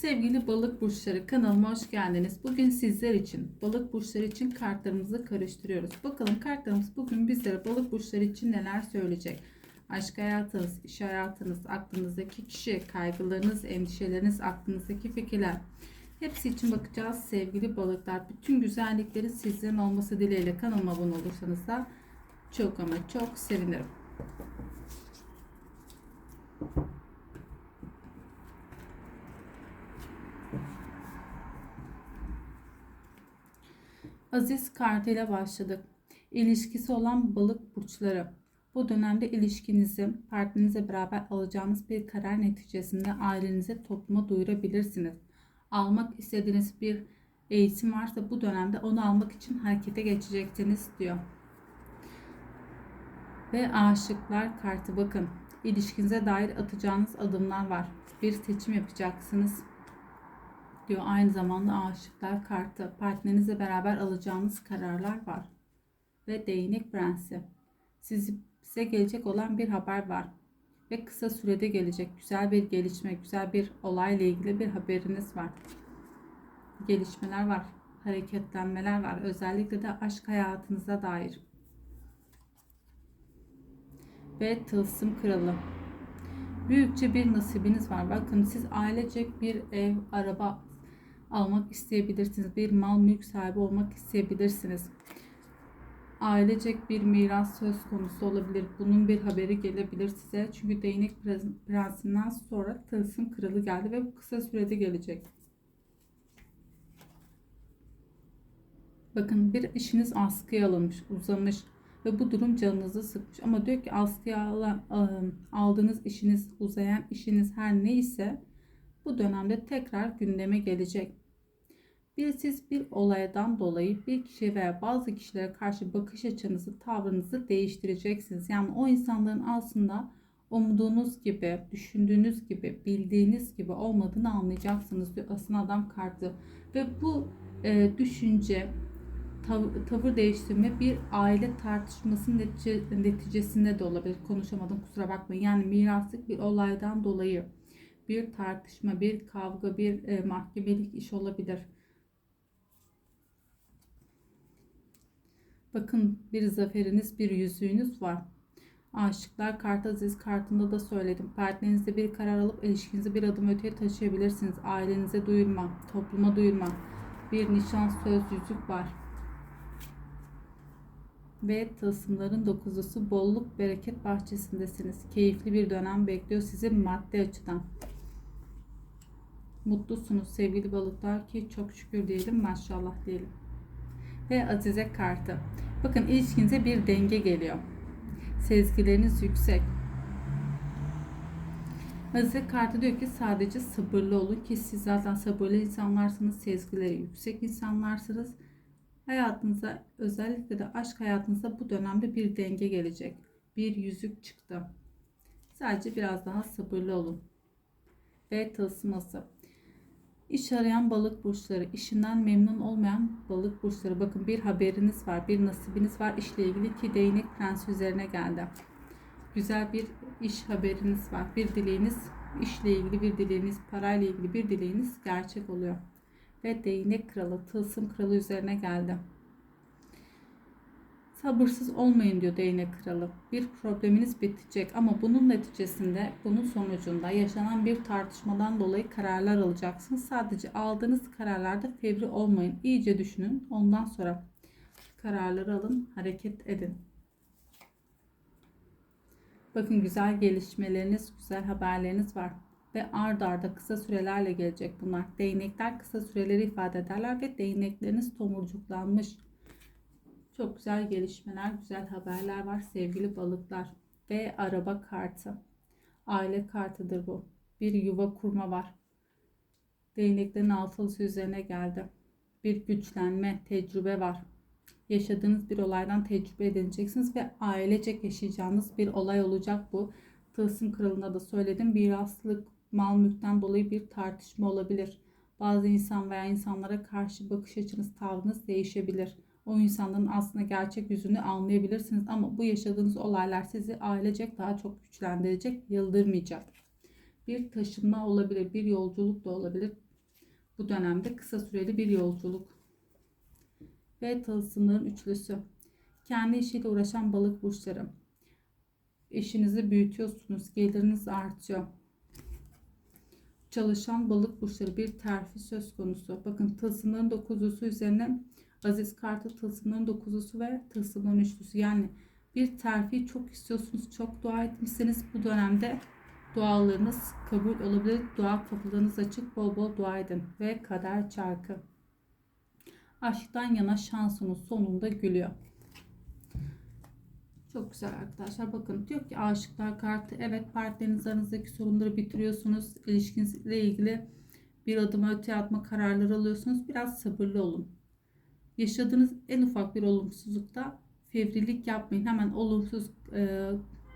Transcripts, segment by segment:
Sevgili balık burçları kanalıma hoş geldiniz. Bugün sizler için balık burçları için kartlarımızı karıştırıyoruz. Bakalım kartlarımız bugün bizlere balık burçları için neler söyleyecek? Aşk hayatınız, iş hayatınız, aklınızdaki kişi, kaygılarınız, endişeleriniz, aklınızdaki fikirler. Hepsi için bakacağız sevgili balıklar. Bütün güzelliklerin sizlerin olması dileğiyle kanalıma abone olursanız da çok ama çok sevinirim. Aziz kartıyla başladık. İlişkisi olan balık burçları. Bu dönemde ilişkinizi partnerinizle beraber alacağınız bir karar neticesinde ailenize topluma duyurabilirsiniz. Almak istediğiniz bir eğitim varsa bu dönemde onu almak için harekete geçeceksiniz diyor. Ve aşıklar kartı bakın. İlişkinize dair atacağınız adımlar var. Bir seçim yapacaksınız diyor. Aynı zamanda aşıklar kartı. Partnerinizle beraber alacağınız kararlar var. Ve değnek prensi. Size gelecek olan bir haber var. Ve kısa sürede gelecek güzel bir gelişme, güzel bir olayla ilgili bir haberiniz var. Gelişmeler var, hareketlenmeler var. Özellikle de aşk hayatınıza dair. Ve tılsım kralı. Büyükçe bir nasibiniz var. Bakın siz ailecek bir ev, araba almak isteyebilirsiniz. Bir mal mülk sahibi olmak isteyebilirsiniz. Ailecek bir miras söz konusu olabilir. Bunun bir haberi gelebilir size. Çünkü değnek prensinden sonra tılsım kralı geldi ve bu kısa sürede gelecek. Bakın bir işiniz askıya alınmış, uzamış ve bu durum canınızı sıkmış. Ama diyor ki askıya aldığınız işiniz, uzayan işiniz her neyse bu dönemde tekrar gündeme gelecek. Bir siz bir olaydan dolayı bir kişiye veya bazı kişilere karşı bakış açınızı, tavrınızı değiştireceksiniz. Yani o insanların aslında umduğunuz gibi, düşündüğünüz gibi, bildiğiniz gibi olmadığını anlayacaksınız diyor Asın Adam kartı. Ve bu e, düşünce, tav- tavır değiştirme bir aile tartışmasının netice- neticesinde de olabilir. Konuşamadım kusura bakmayın. Yani miraslık bir olaydan dolayı bir tartışma, bir kavga, bir e, mahkemelik iş olabilir. Bakın bir zaferiniz, bir yüzüğünüz var. Aşıklar kart aziz kartında da söyledim. Partnerinizle bir karar alıp ilişkinizi bir adım öteye taşıyabilirsiniz. Ailenize duyurma, topluma duyurma. Bir nişan söz yüzük var. Ve tılsımların dokuzusu bolluk bereket bahçesindesiniz. Keyifli bir dönem bekliyor sizi maddi açıdan. Mutlusunuz sevgili balıklar ki çok şükür diyelim maşallah diyelim. Ve azize kartı. Bakın ilişkinize bir denge geliyor. Sezgileriniz yüksek. Azize kartı diyor ki sadece sabırlı olun ki siz zaten sabırlı insanlarsınız, sezgileri yüksek insanlarsınız. Hayatınıza özellikle de aşk hayatınıza bu dönemde bir denge gelecek. Bir yüzük çıktı. Sadece biraz daha sabırlı olun. Ve tılsıması. İş arayan balık burçları, işinden memnun olmayan balık burçları. Bakın bir haberiniz var, bir nasibiniz var işle ilgili ki değnek prensi üzerine geldi. Güzel bir iş haberiniz var. Bir dileğiniz, işle ilgili bir dileğiniz, parayla ilgili bir dileğiniz gerçek oluyor. Ve değnek kralı, tılsım kralı üzerine geldi. Sabırsız olmayın diyor değnek kralı. Bir probleminiz bitecek ama bunun neticesinde, bunun sonucunda yaşanan bir tartışmadan dolayı kararlar alacaksınız. Sadece aldığınız kararlarda fevri olmayın. İyice düşünün. Ondan sonra kararları alın, hareket edin. Bakın güzel gelişmeleriniz, güzel haberleriniz var. Ve ard arda kısa sürelerle gelecek bunlar. Değnekler kısa süreleri ifade ederler ve değnekleriniz tomurcuklanmış çok güzel gelişmeler, güzel haberler var sevgili balıklar. Ve araba kartı. Aile kartıdır bu. Bir yuva kurma var. Değneklerin altılısı üzerine geldi. Bir güçlenme, tecrübe var. Yaşadığınız bir olaydan tecrübe edineceksiniz ve ailecek yaşayacağınız bir olay olacak bu. Tılsım kralına da söyledim. Bir rastlık mal mülkten dolayı bir tartışma olabilir. Bazı insan veya insanlara karşı bakış açınız, tavrınız değişebilir o insanların aslında gerçek yüzünü anlayabilirsiniz. Ama bu yaşadığınız olaylar sizi ailecek daha çok güçlendirecek, yıldırmayacak. Bir taşınma olabilir, bir yolculuk da olabilir. Bu dönemde kısa süreli bir yolculuk. Ve tılsımların üçlüsü. Kendi işiyle uğraşan balık burçları. İşinizi büyütüyorsunuz, geliriniz artıyor. Çalışan balık burçları bir terfi söz konusu. Bakın tılsımların dokuzlusu üzerine Aziz kartı tılsımların dokuzlusu ve tılsımların üçlüsü. Yani bir terfi çok istiyorsunuz, çok dua etmişsiniz. Bu dönemde dualarınız kabul olabilir. Dua kapılarınız açık, bol bol dua edin. Ve kader çarkı. Aşktan yana şansınız sonunda gülüyor. Çok güzel arkadaşlar. Bakın diyor ki aşıklar kartı. Evet partneriniz aranızdaki sorunları bitiriyorsunuz. İlişkinizle ilgili bir adım öte atma kararları alıyorsunuz. Biraz sabırlı olun. Yaşadığınız en ufak bir olumsuzlukta fevrilik yapmayın. Hemen olumsuz e,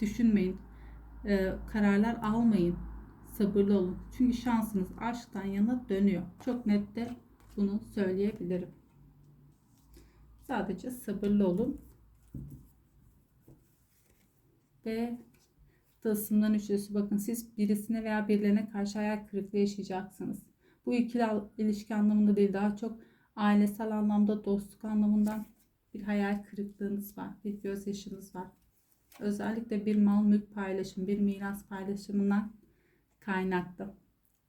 düşünmeyin. E, kararlar almayın. Sabırlı olun. Çünkü şansınız aşktan yana dönüyor. Çok net de bunu söyleyebilirim. Sadece sabırlı olun. Ve tılsımdan üçlüsü bakın siz birisine veya birilerine karşı hayal kırıklığı yaşayacaksınız. Bu ikili ilişki anlamında değil daha çok ailesel anlamda dostluk anlamında bir hayal kırıklığınız var. Bir gözyaşınız var. Özellikle bir mal mülk paylaşım, bir miras paylaşımından kaynaklı.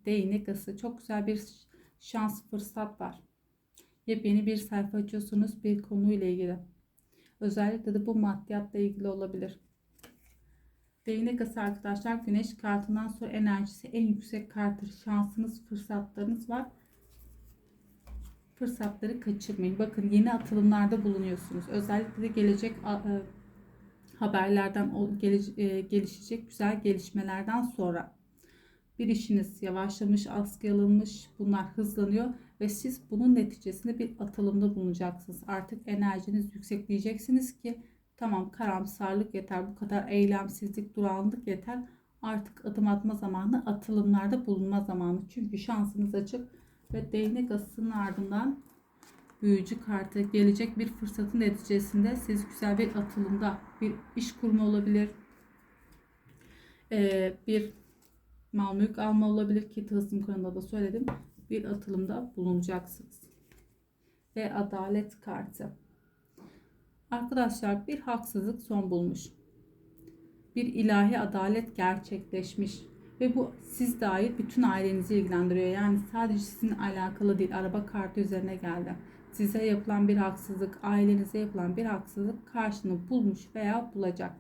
Değnek ası. Çok güzel bir şans fırsat var. Yepyeni bir sayfa açıyorsunuz bir konuyla ilgili. Özellikle de bu maddiyatla ilgili olabilir. Değnek ası arkadaşlar güneş kartından sonra enerjisi en yüksek kartır. Şansınız, fırsatlarınız var. Fırsatları kaçırmayın. Bakın yeni atılımlarda bulunuyorsunuz. Özellikle de gelecek e, haberlerden e, gelişecek güzel gelişmelerden sonra bir işiniz yavaşlamış, askıya alınmış, bunlar hızlanıyor ve siz bunun neticesinde bir atılımda bulunacaksınız. Artık enerjiniz yüksekleyeceksiniz ki tamam karamsarlık yeter, bu kadar eylemsizlik, durağanlık yeter. Artık adım atma zamanı, atılımlarda bulunma zamanı. Çünkü şansınız açık ve değnek asısının ardından büyücü kartı gelecek bir fırsatın neticesinde siz güzel bir atılımda bir iş kurma olabilir. Ee, bir mal mülk alma olabilir ki tılsım kanalında da söyledim. Bir atılımda bulunacaksınız. Ve adalet kartı. Arkadaşlar bir haksızlık son bulmuş. Bir ilahi adalet gerçekleşmiş. Ve bu siz dair bütün ailenizi ilgilendiriyor. Yani sadece sizin alakalı değil. Araba kartı üzerine geldi. Size yapılan bir haksızlık, ailenize yapılan bir haksızlık karşını bulmuş veya bulacak.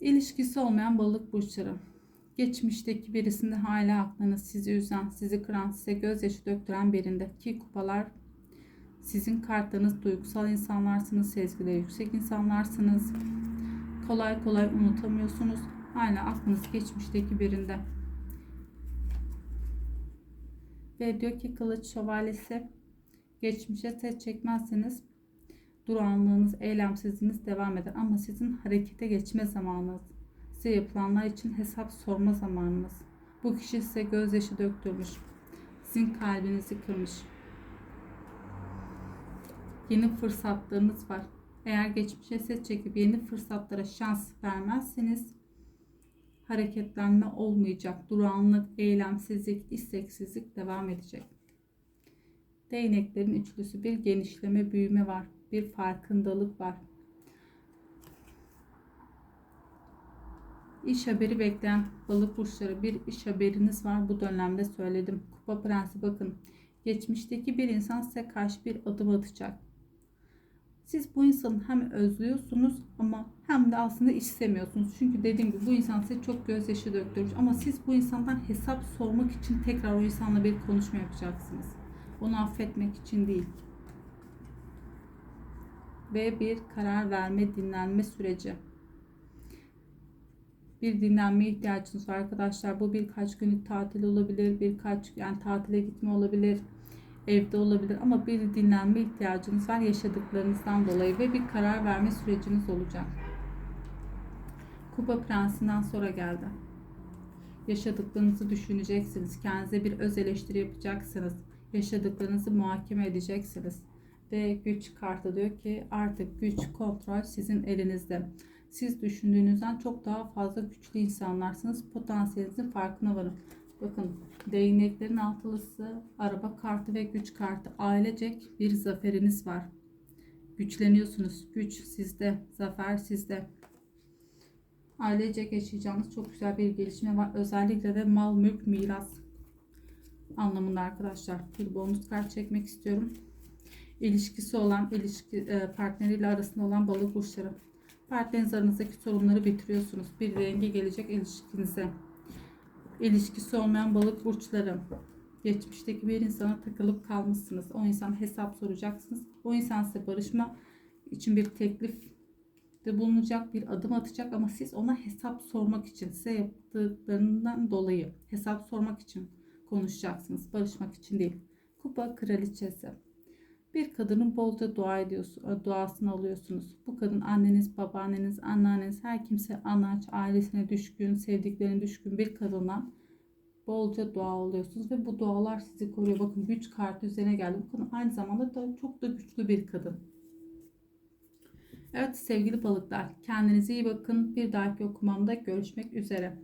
İlişkisi olmayan balık burçları. Geçmişteki birisinde hala aklınız sizi üzen, sizi kıran, size gözyaşı döktüren birinde ki kupalar sizin kartlarınız duygusal insanlarsınız, sezgileri yüksek insanlarsınız. Kolay kolay unutamıyorsunuz. Hala aklınız geçmişteki birinde. Ve diyor ki kılıç şövalyesi geçmişe ses çekmezseniz durağanlığınız, eylemsizliğiniz devam eder. Ama sizin harekete geçme zamanınız, size yapılanlar için hesap sorma zamanınız. Bu kişi size gözyaşı döktürmüş. Sizin kalbinizi kırmış. Yeni fırsatlarınız var. Eğer geçmişe ses çekip yeni fırsatlara şans vermezseniz hareketlenme olmayacak. Durağanlık, eylemsizlik, isteksizlik devam edecek. Değneklerin üçlüsü bir genişleme, büyüme var. Bir farkındalık var. İş haberi bekleyen balık burçları bir iş haberiniz var bu dönemde söyledim. Kupa prensi bakın. Geçmişteki bir insan size karşı bir adım atacak. Siz bu insanı hem özlüyorsunuz ama hem de aslında istemiyorsunuz. Çünkü dediğim gibi bu insan size çok gözyaşı döktürmüş. Ama siz bu insandan hesap sormak için tekrar o insanla bir konuşma yapacaksınız. Onu affetmek için değil. Ve bir karar verme, dinlenme süreci. Bir dinlenme ihtiyacınız var arkadaşlar. Bu birkaç günlük tatil olabilir, birkaç yani tatile gitme olabilir evde olabilir ama bir dinlenme ihtiyacınız var yaşadıklarınızdan dolayı ve bir karar verme süreciniz olacak. Kupa Prensi'nden sonra geldi. Yaşadıklarınızı düşüneceksiniz. Kendinize bir öz eleştiri yapacaksınız. Yaşadıklarınızı muhakeme edeceksiniz. Ve güç kartı diyor ki artık güç kontrol sizin elinizde. Siz düşündüğünüzden çok daha fazla güçlü insanlarsınız. Potansiyelinizin farkına varın. Bakın değneklerin altılısı, araba kartı ve güç kartı. Ailecek bir zaferiniz var. Güçleniyorsunuz. Güç sizde, zafer sizde. Ailecek yaşayacağınız çok güzel bir gelişme var. Özellikle de mal, mülk, miras anlamında arkadaşlar. Bir bonus kart çekmek istiyorum. İlişkisi olan, ilişki e, partneriyle arasında olan balık burçları. Partneriniz aranızdaki sorunları bitiriyorsunuz. Bir denge gelecek ilişkinize. İlişkisi olmayan balık burçları. Geçmişteki bir insana takılıp kalmışsınız. O insan hesap soracaksınız. O insan size barışma için bir teklif de bulunacak, bir adım atacak ama siz ona hesap sormak için, size yaptıklarından dolayı hesap sormak için konuşacaksınız. Barışmak için değil. Kupa kraliçesi. Bir kadının bolca dua ediyorsunuz, duasını alıyorsunuz. Bu kadın anneniz, babaanneniz, anneanneniz, her kimse anaç, ailesine düşkün, sevdiklerine düşkün bir kadından bolca dua alıyorsunuz ve bu dualar sizi koruyor. Bakın güç kartı üzerine geldi. Bu kadın aynı zamanda da çok da güçlü bir kadın. Evet sevgili balıklar kendinize iyi bakın. Bir dahaki okumamda görüşmek üzere.